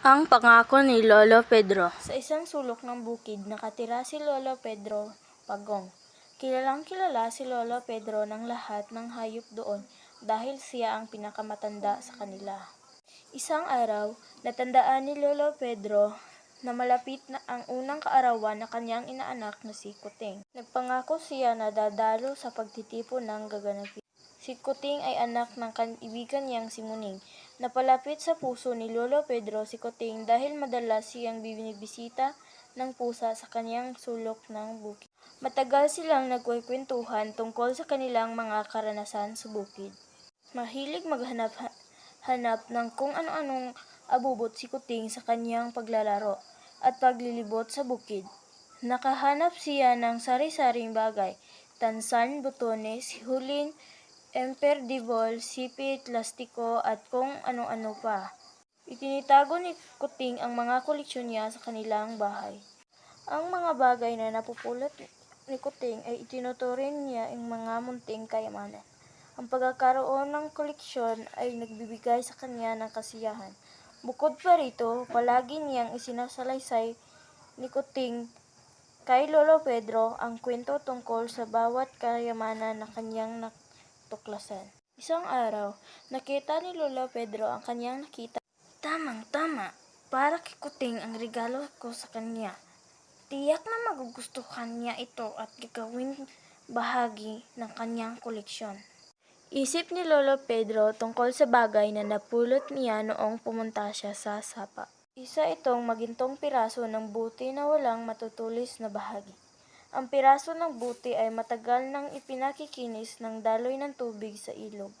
Ang pangako ni Lolo Pedro Sa isang sulok ng bukid, nakatira si Lolo Pedro Pagong. Kilalang kilala si Lolo Pedro ng lahat ng hayop doon dahil siya ang pinakamatanda sa kanila. Isang araw, natandaan ni Lolo Pedro na malapit na ang unang kaarawan na kanyang inaanak na si Kuting. Nagpangako siya na dadalo sa pagtitipon ng gaganapin. Si Kuting ay anak ng kaibigan niyang si Muning. Napalapit sa puso ni Lolo Pedro si Kuting dahil madalas siyang binibisita ng pusa sa kanyang sulok ng bukid. Matagal silang nagkwekwentuhan tungkol sa kanilang mga karanasan sa bukid. Mahilig maghanap hanap ng kung ano-anong abubot si Kuting sa kanyang paglalaro at paglilibot sa bukid. Nakahanap siya ng sari-saring bagay, tansan, butones, hulin, emperdibol, sipit, lastiko at kung ano-ano pa. Itinitago ni Kuting ang mga koleksyon niya sa kanilang bahay. Ang mga bagay na napupulot ni Kuting ay itinuturing niya ang mga munting kayamanan. Ang pagkakaroon ng koleksyon ay nagbibigay sa kanya ng kasiyahan. Bukod pa rito, palagi niyang isinasalaysay ni Kuting kay Lolo Pedro ang kwento tungkol sa bawat kayamanan na kanyang natuklasan. Isang araw, nakita ni Lolo Pedro ang kanyang nakita. Tamang-tama, para kay Kuting ang regalo ko sa kanya. Tiyak na magugustuhan niya ito at gagawin bahagi ng kanyang koleksyon. Isip ni Lolo Pedro tungkol sa bagay na napulot niya noong pumunta siya sa sapa. Isa itong magintong piraso ng buti na walang matutulis na bahagi. Ang piraso ng buti ay matagal nang ipinakikinis ng daloy ng tubig sa ilog.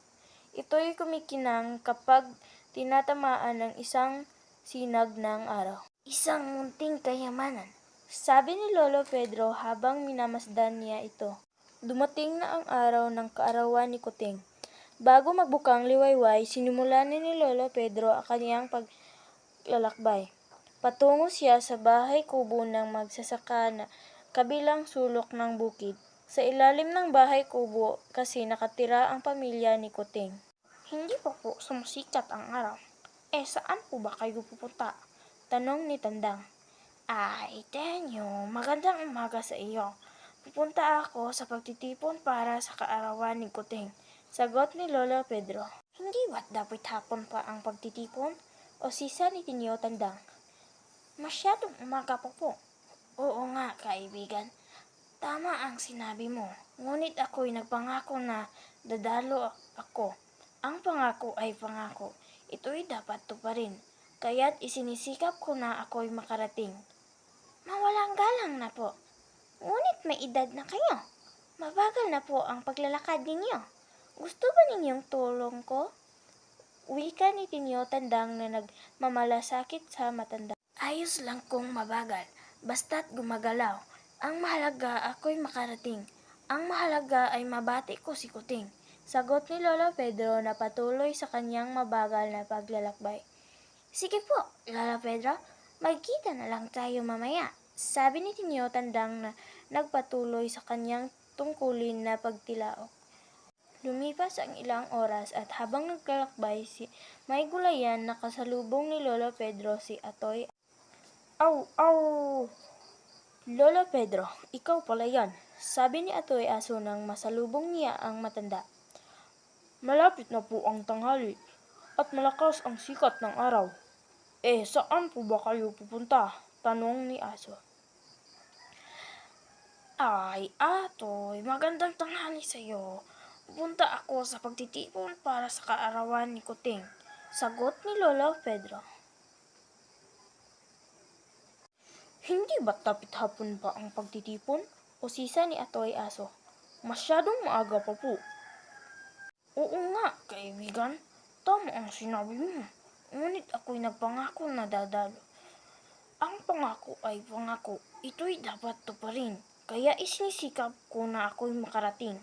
Ito'y kumikinang kapag tinatamaan ng isang sinag ng araw. Isang munting kayamanan, sabi ni Lolo Pedro habang minamasdan niya ito. Dumating na ang araw ng kaarawan ni Kuting. Bago magbukang liwayway, sinimula ni ni Lolo Pedro ang kanyang paglalakbay. Patungo siya sa bahay kubo ng magsasaka na kabilang sulok ng bukid. Sa ilalim ng bahay kubo kasi nakatira ang pamilya ni Kuting. Hindi pa po sumasikat ang araw. Eh saan po ba kayo pupunta? Tanong ni Tandang. Ay, Tenyo, magandang umaga sa iyo. Pupunta ako sa pagtitipon para sa kaarawan ni Kuting. Sagot ni Lolo Pedro. Hindi ba't dapat hapon pa ang pagtitipon? O sisa ni Tinyo Tandang. Masyadong umaga pa po. Oo nga, kaibigan. Tama ang sinabi mo. Ngunit ako'y nagpangako na dadalo ako. Ang pangako ay pangako. Ito'y dapat tuparin. Kaya't isinisikap ko na ako'y makarating. Mawalang galang na po. Ngunit may edad na kayo. Mabagal na po ang paglalakad ninyo. Gusto ba ninyong tulong ko? Wika ni Tinyo tandang na nagmamalasakit sa matanda. Ayos lang kung mabagal, basta't gumagalaw. Ang mahalaga ako'y makarating. Ang mahalaga ay mabati ko si Kuting. Sagot ni Lolo Pedro na patuloy sa kanyang mabagal na paglalakbay. Sige po, Lolo Pedro, magkita na lang tayo mamaya. Sabi ni Tinyo tandang na nagpatuloy sa kanyang tungkulin na pagtilaok. Lumipas ang ilang oras at habang naglalakbay si may gulayan na ni Lolo Pedro si Atoy. Aw, aw! Lolo Pedro, ikaw pala yan. Sabi ni Atoy aso nang masalubong niya ang matanda. Malapit na po ang tanghali at malakas ang sikat ng araw. Eh, saan po ba kayo pupunta? Tanong ni aso. Ay, Atoy, magandang tanghali sa iyo. Pupunta ako sa pagtitipon para sa kaarawan ni Kuting. Sagot ni Lolo Pedro. Hindi ba tapit hapon pa ang pagtitipon? O sisa ni Atoy Aso? Masyadong maaga pa po. Oo nga, kaibigan. Tama ang sinabi mo. Ngunit ako'y nagpangako na dadalo. Ang pangako ay pangako. Ito'y dapat tuparin. Kaya isinisikap ko na ako'y makarating.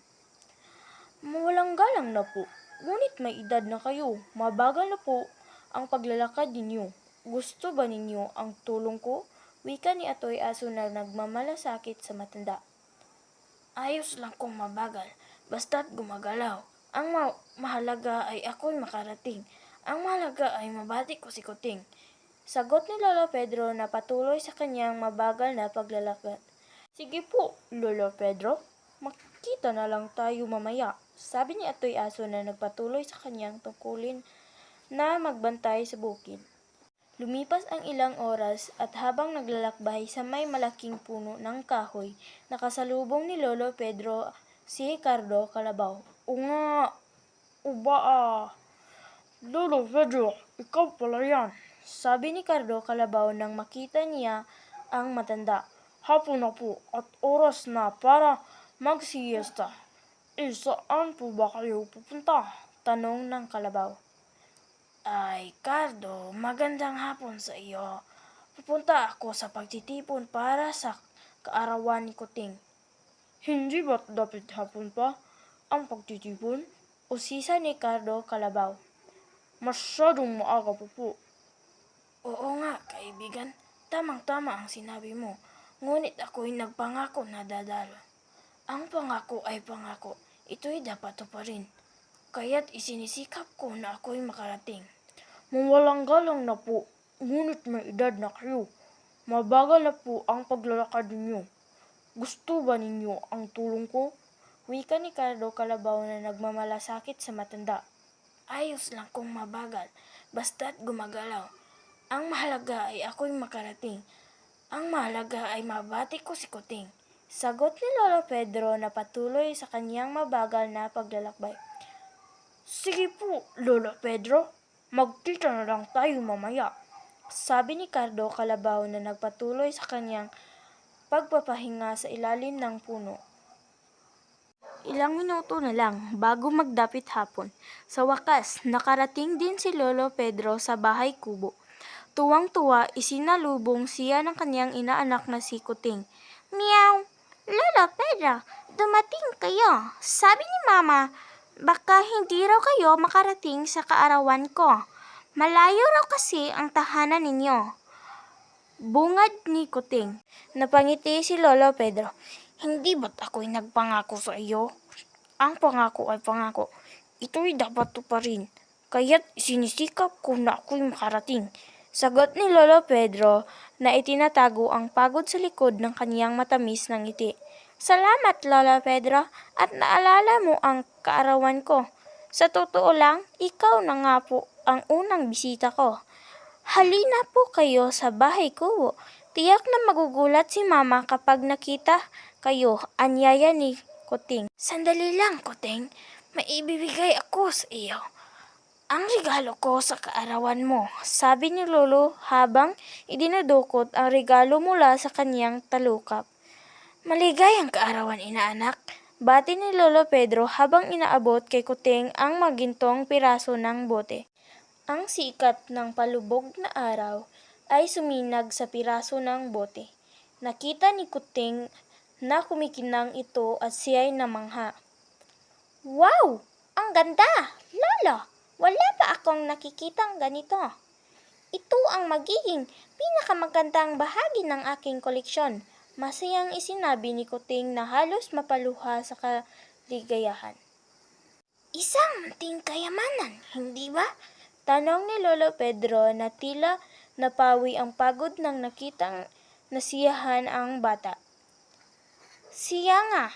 Mawalang galang na po. Ngunit may edad na kayo. Mabagal na po ang paglalakad ninyo. Gusto ba ninyo ang tulong ko? Wika ni Atoy Aso na nagmamalasakit sa matanda. Ayos lang kung mabagal, basta't gumagalaw. Ang ma- mahalaga ay ako'y makarating. Ang mahalaga ay mabati ko si Kuting. Sagot ni Lolo Pedro na patuloy sa kanyang mabagal na paglalakad. Sige po, Lolo Pedro. Makita na lang tayo mamaya. Sabi ni Atoy Aso na nagpatuloy sa kanyang tungkulin na magbantay sa bukid. Lumipas ang ilang oras at habang naglalakbay sa may malaking puno ng kahoy, nakasalubong ni Lolo Pedro si Ricardo Calabaw. Unga, uba ah. Lolo Pedro, ikaw pala yan. Sabi ni Cardo Calabaw nang makita niya ang matanda. Hapon na po at oras na para magsiyesta. Eh, saan po ba kayo pupunta? Tanong ng Kalabaw. Ay, Cardo, magandang hapon sa iyo. Pupunta ako sa pagtitipon para sa kaarawan ni Kuting. Hindi ba't dapat hapon pa ang pagtitipon? O sisa ni Cardo Kalabaw. Masyadong maaga po po. Oo nga, kaibigan. Tamang-tama ang sinabi mo. Ngunit ako'y nagpangako na dadalo. Ang pangako ay pangako. Ito'y dapat tuparin. Kaya't isinisikap ko na ako'y makarating. Mawalang galang na po, ngunit may edad na kayo. Mabagal na po ang paglalakad ninyo. Gusto ba ninyo ang tulong ko? Wika ni Cardo Kalabaw na nagmamalasakit sa matanda. Ayos lang kung mabagal, basta't gumagalaw. Ang mahalaga ay ako'y makarating. Ang mahalaga ay mabati ko si Kuting. Sagot ni Lolo Pedro na patuloy sa kanyang mabagal na paglalakbay. Sige po, Lolo Pedro. Magkita na lang tayo mamaya. Sabi ni Cardo Kalabaw na nagpatuloy sa kanyang pagpapahinga sa ilalim ng puno. Ilang minuto na lang bago magdapit hapon. Sa wakas, nakarating din si Lolo Pedro sa bahay kubo. Tuwang-tuwa, isinalubong siya ng kanyang inaanak na si Kuting. Meow! Lolo Pedro, dumating kayo. Sabi ni Mama, baka hindi raw kayo makarating sa kaarawan ko. Malayo raw kasi ang tahanan ninyo. Bungad ni Kuting. Napangiti si Lolo Pedro. Hindi ba't ako'y nagpangako sa iyo? Ang pangako ay pangako. Ito'y dapat tuparin. Kaya't sinisikap ko na ako'y makarating. Sagot ni Lolo Pedro na itinatago ang pagod sa likod ng kaniyang matamis na ngiti. Salamat, Lolo Pedro, at naalala mo ang kaarawan ko. Sa totoo lang, ikaw na nga po ang unang bisita ko. Halina po kayo sa bahay ko. Tiyak na magugulat si mama kapag nakita kayo, anyaya ni Kuting. Sandali lang, Kuting. May ibibigay ako sa iyo. Ang regalo ko sa kaarawan mo, sabi ni Lolo habang idinudukot ang regalo mula sa kanyang talukap. Maligayang kaarawan, inaanak. Bati ni Lolo Pedro habang inaabot kay Kuting ang magintong piraso ng bote. Ang sikat ng palubog na araw ay suminag sa piraso ng bote. Nakita ni Kuting na kumikinang ito at siya'y namangha. Wow! Ang ganda! Lolo, wala pa akong nakikitang ganito. Ito ang magiging pinakamagandang bahagi ng aking koleksyon. Masayang isinabi ni Kuting na halos mapaluha sa kaligayahan. Isang munting kayamanan, hindi ba? Tanong ni Lolo Pedro na tila napawi ang pagod nang nakitang nasiyahan ang bata. Siya nga,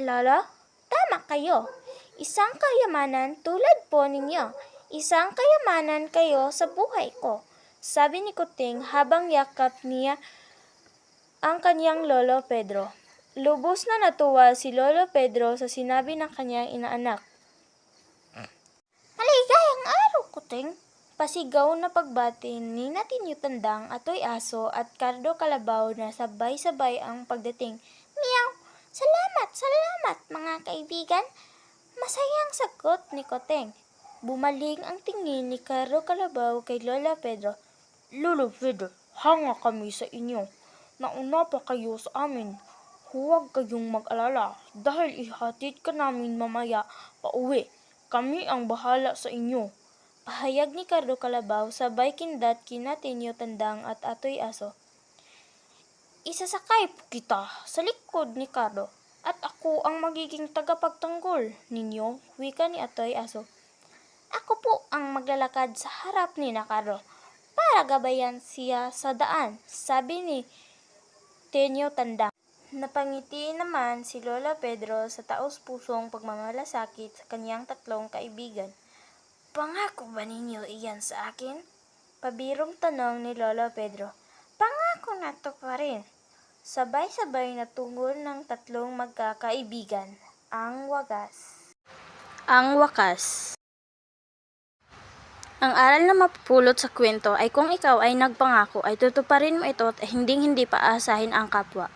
Lolo, tama kayo. Isang kayamanan tulad po ninyo. Isang kayamanan kayo sa buhay ko. Sabi ni Kuting habang yakap niya ang kanyang Lolo Pedro. Lubos na natuwa si Lolo Pedro sa sinabi ng kanyang inaanak. Maligayang araw, Kuting! Pasigaw na pagbati ni Natinyo Tandang, Atoy Aso at Cardo Kalabaw na sabay-sabay ang pagdating. Meow! Salamat, salamat mga kaibigan! Masayang sagot ni Koteng. Bumaling ang tingin ni Cardo Kalabaw kay Lola Pedro. Lolo Pedro, hanga kami sa inyo. Nauna pa kayo sa amin. Huwag kayong mag-alala dahil ihatid ka namin mamaya pauwi. Kami ang bahala sa inyo. Pahayag ni Cardo Kalabaw sabay kindat kina Tinyo Tandang at Atoy Aso. Isasakay po kita sa likod ni Cardo at ako ang magiging tagapagtanggol ninyo, wika ni Atoy Aso. Ako po ang maglalakad sa harap ni Cardo para gabayan siya sa daan, sabi ni Tenyo Tanda. Napangiti naman si Lolo Pedro sa taos-pusong pagmamalasakit sa kanyang tatlong kaibigan. Pangako ba ninyo iyan sa akin? Pabirong tanong ni Lolo Pedro. Pangako na to pa rin. Sabay-sabay na tungol ng tatlong magkakaibigan. Ang wagas. Ang wakas. Ang aral na mapupulot sa kwento ay kung ikaw ay nagpangako ay tutuparin mo ito at hinding-hindi paasahin ang kapwa.